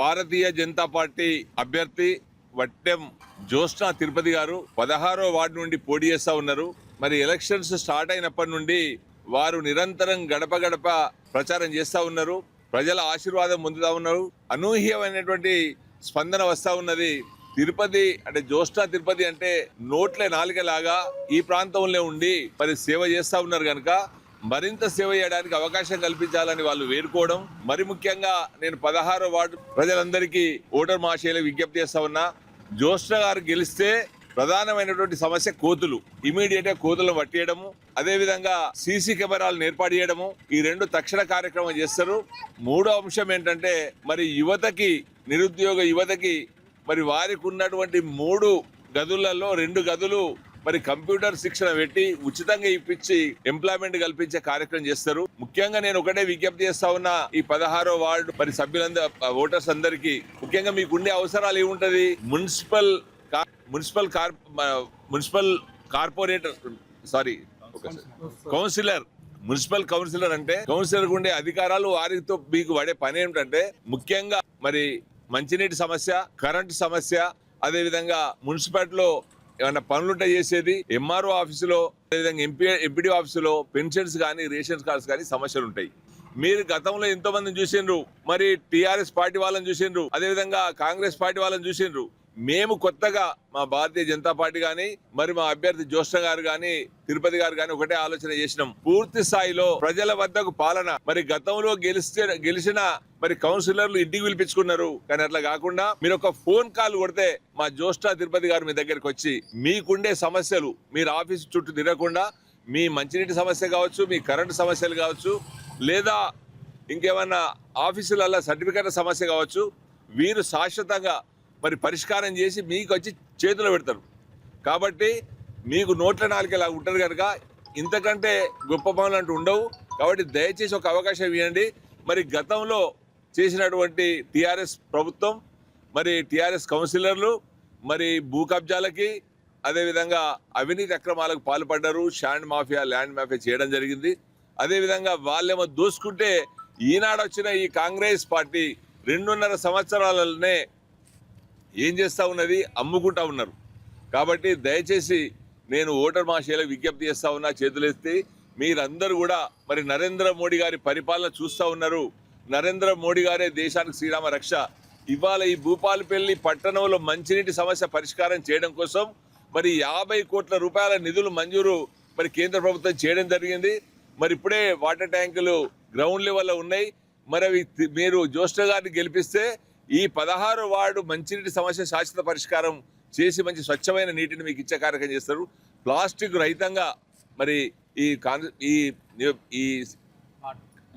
Bharatiya Janata party అభ్యర్థి వట్టెం జ్యోత్స్న తిరుపతి గారు పదహారో వార్డు నుండి పోటీ చేస్తూ ఉన్నారు. మరి ఎలక్షన్స్ స్టార్ట్ అయినప్పటి నుండి వారు నిరంతరం గడప గడప ప్రచారం చేస్తూ ఉన్నారు. ప్రజల ఆశీర్వాదం పొందుతూ ఉన్నారు. అనూహ్యమైనటువంటి స్పందన వస్తూ ఉన్నది. తిరుపతి అంటే జ్యోష్ఠ తిరుపతి అంటే నోట్లే నాలుగలాగా ఈ ప్రాంతంలో ఉండి మరి సేవ చేస్తూ ఉన్నారు కనుక మరింత సేవ చేయడానికి అవకాశం కల్పించాలని వాళ్ళు వేడుకోవడం. మరి ముఖ్యంగా నేను పదహారో వార్డు ప్రజలందరికీ ఓటర్ మహాశైలకు విజ్ఞప్తి చేస్తా ఉన్నా జ్యోష్ణ గారు గెలిస్తే ప్రధానమైనటువంటి సమస్య కోతులు. ఇమీడియట్గా కోతులను పట్టేయడము అదే విధంగా సీసీ కెమెరాలను ఏర్పాటు చేయడము ఈ రెండు తక్షణ కార్యక్రమం చేస్తారు. మూడో అంశం ఏంటంటే మరి యువతకి నిరుద్యోగ యువతకి మరి వారికి ఉన్నటువంటి మూడు గదులలో రెండు గదులు మరి కంప్యూటర్ శిక్షణ పెట్టి ఉచితంగా ఇప్పించి ఎంప్లాయ్మెంట్ కల్పించే కార్యక్రమం చేస్తారు. ముఖ్యంగా నేను ఒకటే విజ్ఞప్తి చేస్తా ఉన్న ఈ పదహారో వార్డు మరి సభ్యులందరూ ఓటర్స్ అందరికీ ముఖ్యంగా మీకు ఉండే అవసరాలు ఏముంటది? Municipal municipal car municipal corporator sorry councillor municipal councillor అంటే కౌన్సిలర్ ఉండే అధికారాలు వారితో మీకు పడే పని ఏమిటంటే ముఖ్యంగా మరి మంచినీటి సమస్య కరెంట్ సమస్య అదేవిధంగా మున్సిపాలిటీలో ఏమైనా పనులుంటే చేసేది ఎంఆర్ఓ ఆఫీసులో అదేవిధంగా ఎంపీ ఎంపీడీ ఆఫీసులో పెన్షన్స్ కానీ రేషన్స్ కార్డ్స్ కానీ సమస్యలు ఉంటాయి మీరు గతంలో ఎంతో మందిని చూసిండ్రు మరి టీఆర్ఎస్ పార్టీ వాళ్ళని చూసిండ్రు అదే విధంగా కాంగ్రెస్ పార్టీ వాళ్ళని చూసిండ్రు. మేము కొత్తగా మా భారతీయ జనతా పార్టీ కానీ మరి మా అభ్యర్థి జ్యోష్ణ గారు కానీ తిరుపతి గారు కానీ ఒకటే ఆలోచన చేసినాం. పూర్తి స్థాయిలో ప్రజల వద్దకు పాలన. మరి గతంలో గెలిస్తే గెలిచిన మరి కౌన్సిలర్లు ఇంటికి పిలిపించుకున్నారు. కానీ అట్లా కాకుండా మీరు ఒక ఫోన్ కాల్ కొడితే మా జ్యోష్ణ తిరుపతి గారు మీ దగ్గరికి వచ్చి మీకుండే సమస్యలు మీరు ఆఫీస్ చుట్టూ తిరగకుండా మీ మంచినీటి సమస్య కావచ్చు మీ కరెంటు సమస్యలు కావచ్చు లేదా ఇంకేమన్నా ఆఫీసులలో సర్టిఫికేట్ సమస్య కావచ్చు వీరు శాశ్వతంగా మరి పరిష్కారం చేసి మీకు వచ్చి చేతిలో పెడతారు. కాబట్టి మీకు నోట్ల నాలుగేలా ఉంటారు కనుక ఇంతకంటే గొప్ప పనులు అంటూ ఉండవు. కాబట్టి దయచేసి ఒక అవకాశం ఇవ్వండి. మరి గతంలో చేసినటువంటి టీఆర్ఎస్ ప్రభుత్వం మరి టీఆర్ఎస్ కౌన్సిలర్లు మరి భూ కబ్జాలకి అదేవిధంగా అవినీతి అక్రమాలకు పాల్పడ్డారు. షాండ్ మాఫియా ల్యాండ్ మాఫియా చేయడం జరిగింది. అదేవిధంగా వాళ్ళేమో దూసుకుంటే ఈనాడు వచ్చిన ఈ కాంగ్రెస్ పార్టీ రెండున్నర సంవత్సరాలనే ఏం చేస్తూ ఉన్నది? అమ్ముకుంటా ఉన్నారు. కాబట్టి దయచేసి నేను ఓటర్ మాషేలో విజ్ఞప్తి చేస్తూ ఉన్నా చేతులెత్తి మీరందరూ కూడా మరి నరేంద్ర మోడీ గారి పరిపాలన చూస్తా ఉన్నారు. నరేంద్ర మోడీ గారే దేశానికి శ్రీరామ రక్ష. ఇవాళ ఈ భూపాలపల్లి పట్టణంలో మంచినీటి సమస్య పరిష్కారం చేయడం కోసం మరి యాభై కోట్ల రూపాయల నిధులు మంజూరు మరి కేంద్ర ప్రభుత్వం చేయడం జరిగింది. మరి ఇప్పుడే వాటర్ ట్యాంకులు గ్రౌండ్ లెవెల్లో ఉన్నాయి. మరి అవి మీరు జ్యోష్ఠ గారిని గెలిపిస్తే ఈ పదహారు వార్డు మంచినీటి సమస్య శాశ్వత పరిష్కారం చేసి మంచి స్వచ్ఛమైన నీటిని మీకు ఇచ్చే కార్యక్రమం చేస్తారు. ప్లాస్టిక్ రహితంగా మరి ఈ కాన్ ఈ ఈ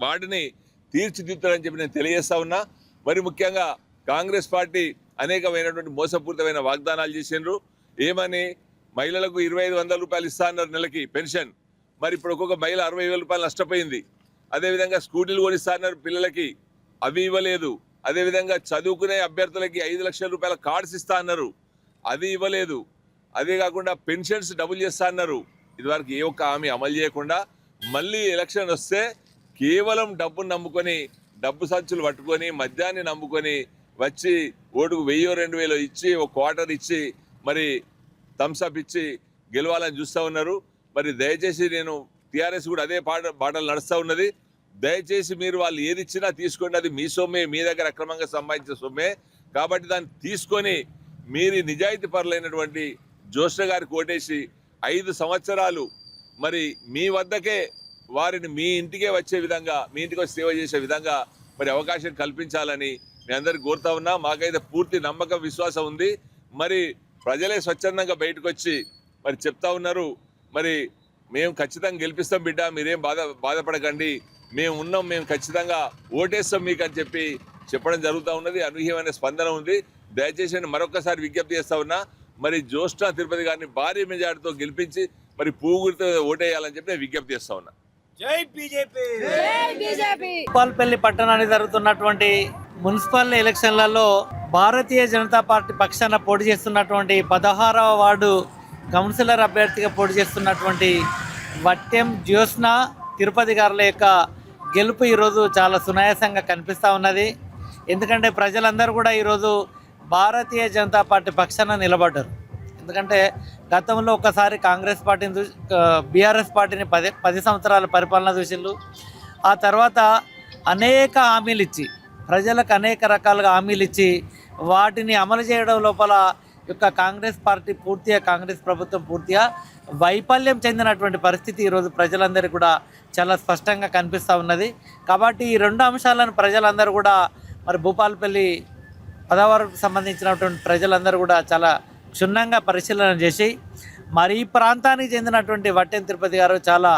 వార్డుని తీర్చిదిద్దాలని చెప్పి నేను తెలియజేస్తా ఉన్నా. మరి ముఖ్యంగా కాంగ్రెస్ పార్టీ అనేకమైనటువంటి మోసపూరితమైన వాగ్దానాలు చేసిండ్రు. ఏమని మహిళలకు ఇరవై ఐదు వందల రూపాయలు ఇస్తా అన్నారు నెలకి పెన్షన్. మరి ఇప్పుడు ఒక్కొక్క మహిళ అరవై వేల రూపాయలు నష్టపోయింది. అదేవిధంగా స్కూటీలు కొనిస్తా అన్నారు పిల్లలకి. అవి ఇవ్వలేదు. అదేవిధంగా చదువుకునే అభ్యర్థులకి ఐదు లక్షల రూపాయల కార్డ్స్ ఇస్తా అన్నారు. అది ఇవ్వలేదు. అదే కాకుండా పెన్షన్స్ డబుల్ చేస్తా అన్నారు. ఇదివరకు ఏ ఒక్క హామీ అమలు చేయకుండా మళ్ళీ ఎలక్షన్ వస్తే కేవలం డబ్బును నమ్ముకొని డబ్బు సంచులు పట్టుకొని మద్యాన్ని నమ్ముకొని వచ్చి ఓటుకు వెయ్యో రెండు వేలు ఇచ్చి ఒక క్వార్టర్ ఇచ్చి మరి థమ్స్అప్ ఇచ్చి గెలవాలని చూస్తూ ఉన్నారు. మరి దయచేసి నేను టీఆర్ఎస్ కూడా అదే పాట బాటలు నడుస్తూ ఉన్నది. దయచేసి మీరు వాళ్ళు ఏది ఇచ్చినా తీసుకోండి. అది మీ సొమ్మే మీ దగ్గర అక్రమంగా సంపాదించిన సొమ్మే. కాబట్టి దాన్ని తీసుకొని మీరు నిజాయితీ పరులైనటువంటి జోష్ణ గారికి ఓటేసి ఐదు సంవత్సరాలు మరి మీ వద్దకే వారిని మీ ఇంటికే వచ్చే విధంగా మీ ఇంటికి వచ్చి సేవ చేసే విధంగా మరి అవకాశం కల్పించాలని మీ అందరికి కోరుతా ఉన్నా. మాకైతే పూర్తి నమ్మకం విశ్వాసం ఉంది. మరి ప్రజలే స్వచ్ఛందంగా బయటకు వచ్చి మరి చెప్తా ఉన్నారు. మరి మేము ఖచ్చితంగా గెలిపిస్తాం బిడ్డ. మీరేం బాధ బాధపడకండి. మేము ఉన్నాం మేము ఖచ్చితంగా ఓటేస్తాం మీకు అని చెప్పి చెప్పడం జరుగుతూ ఉన్నది. అనూహ్యమైన స్పందన ఉంది. దయచేసి నేను మరొకసారి విజ్ఞప్తి చేస్తా ఉన్నా మరి జ్యోష్ణ తిరుపతి గారిని భారీ మెజార్టీతో గెలిపించి మరి పువ్వుగురితో ఓటేయాలని చెప్పి నేను విజ్ఞప్తి చేస్తా ఉన్నా. జై బీజేపీ! భూపాల్పల్లి పట్టణానికి జరుగుతున్నటువంటి మున్సిపల్ ఎలక్షన్లలో భారతీయ జనతా పార్టీ పక్షాన పోటీ చేస్తున్నటువంటి పదహారవ వార్డు కౌన్సిలర్ అభ్యర్థిగా పోటీ చేస్తున్నటువంటి వట్టెం జ్యోత్స్న తిరుపతి గారుల యొక్క గెలుపు ఈరోజు చాలా సునాయాసంగా కనిపిస్తూ ఉన్నది. ఎందుకంటే ప్రజలందరూ కూడా ఈరోజు భారతీయ జనతా పార్టీ పక్షాన నిలబడ్డారు. ఎందుకంటే గతంలో ఒకసారి కాంగ్రెస్ పార్టీని చూసి బీఆర్ఎస్ పార్టీని పది పది సంవత్సరాల పరిపాలన చూసిండ్రు. ఆ తర్వాత అనేక హామీలు ఇచ్చి ప్రజలకు అనేక రకాలుగా హామీలు ఇచ్చి వాటిని అమలు చేయడం లోపల యొక్క కాంగ్రెస్ పార్టీ పూర్తిగా కాంగ్రెస్ ప్రభుత్వం పూర్తిగా వైఫల్యం చెందినటువంటి పరిస్థితి ఈరోజు ప్రజలందరికీ కూడా చాలా స్పష్టంగా కనిపిస్తూ ఉన్నది. కాబట్టి ఈ రెండు అంశాలను ప్రజలందరూ కూడా మరి భూపాలపల్లి పదవారికి సంబంధించినటువంటి ప్రజలందరూ కూడా చాలా క్షుణ్ణంగా పరిశీలన చేసి మరి ఈ ప్రాంతానికి చెందినటువంటి వట్టెన్ తిరుపతి గారు చాలా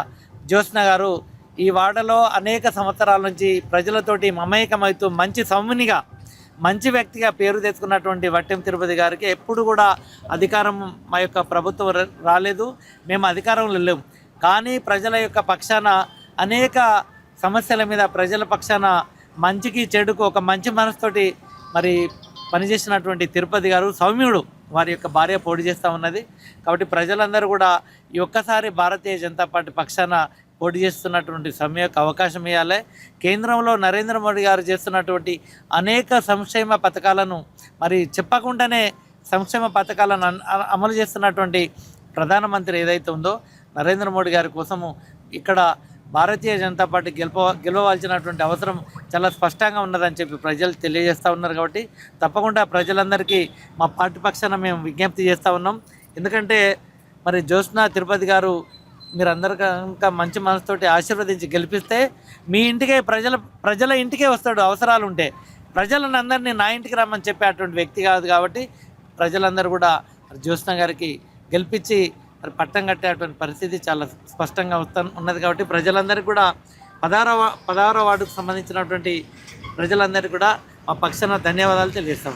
జ్యోత్స్న గారు ఈ వాడలో అనేక సంవత్సరాల నుంచి ప్రజలతోటి మమేకమవుతూ మంచి సౌమునిగా మంచి వ్యక్తిగా పేరు తెచ్చుకున్నటువంటి వట్టెం తిరుపతి గారికి ఎప్పుడు కూడా అధికారం మా యొక్క ప్రభుత్వం రాలేదు. మేము అధికారంలో లేము. కానీ ప్రజల యొక్క పక్షాన అనేక సమస్యల మీద ప్రజల పక్షాన మంచికి చెడుకు ఒక మంచి మనసుతోటి మరి పనిచేసినటువంటి తిరుపతి గారు సౌమ్యుడు. వారి యొక్క భార్య పోటీ చేస్తూ ఉన్నది. కాబట్టి ప్రజలందరూ కూడా ఈ ఒక్కసారి భారతీయ జనతా పార్టీ పక్షాన పోటీ చేస్తున్నటువంటి సౌమ్యకు అవకాశం ఇవ్వాలి. కేంద్రంలో నరేంద్ర మోడీ గారు చేస్తున్నటువంటి అనేక సంక్షేమ పథకాలను మరి చెప్పకుండానే సంక్షేమ పథకాలను అమలు చేస్తున్నటువంటి ప్రధానమంత్రి ఏదైతే ఉందో నరేంద్ర మోడీ గారి కోసము ఇక్కడ భారతీయ జనతా పార్టీ గెలుప గెలవవలసినటువంటి అవసరం చాలా స్పష్టంగా ఉన్నదని చెప్పి ప్రజలు తెలియజేస్తూ ఉన్నారు కాబట్టి తప్పకుండా ప్రజలందరికీ మా పార్టీ పక్షాన మేము విజ్ఞప్తి చేస్తూ ఉన్నాం. ఎందుకంటే మరి జ్యోత్స్న తిరుపతి గారు మీరందరూ ఇంకా మంచి మనసుతోటి ఆశీర్వదించి గెలిపిస్తే మీ ఇంటికే ప్రజల ప్రజల ఇంటికే వస్తాడు అవసరాలు ఉంటే. ప్రజలను అందరినీ నా ఇంటికి రమ్మని చెప్పే అటువంటి వ్యక్తి కాదు కాబట్టి ప్రజలందరూ కూడా జ్యోత్స్న గారికి గెలిపించి మరి పట్టం కట్టేటువంటి పరిస్థితి చాలా స్పష్టంగా వస్త ఉన్నది కాబట్టి ప్రజలందరికీ కూడా పదహారవ పదహారవ వార్డుకు సంబంధించినటువంటి ప్రజలందరికీ కూడా మా పక్షాన ధన్యవాదాలు తెలియజేస్తాం.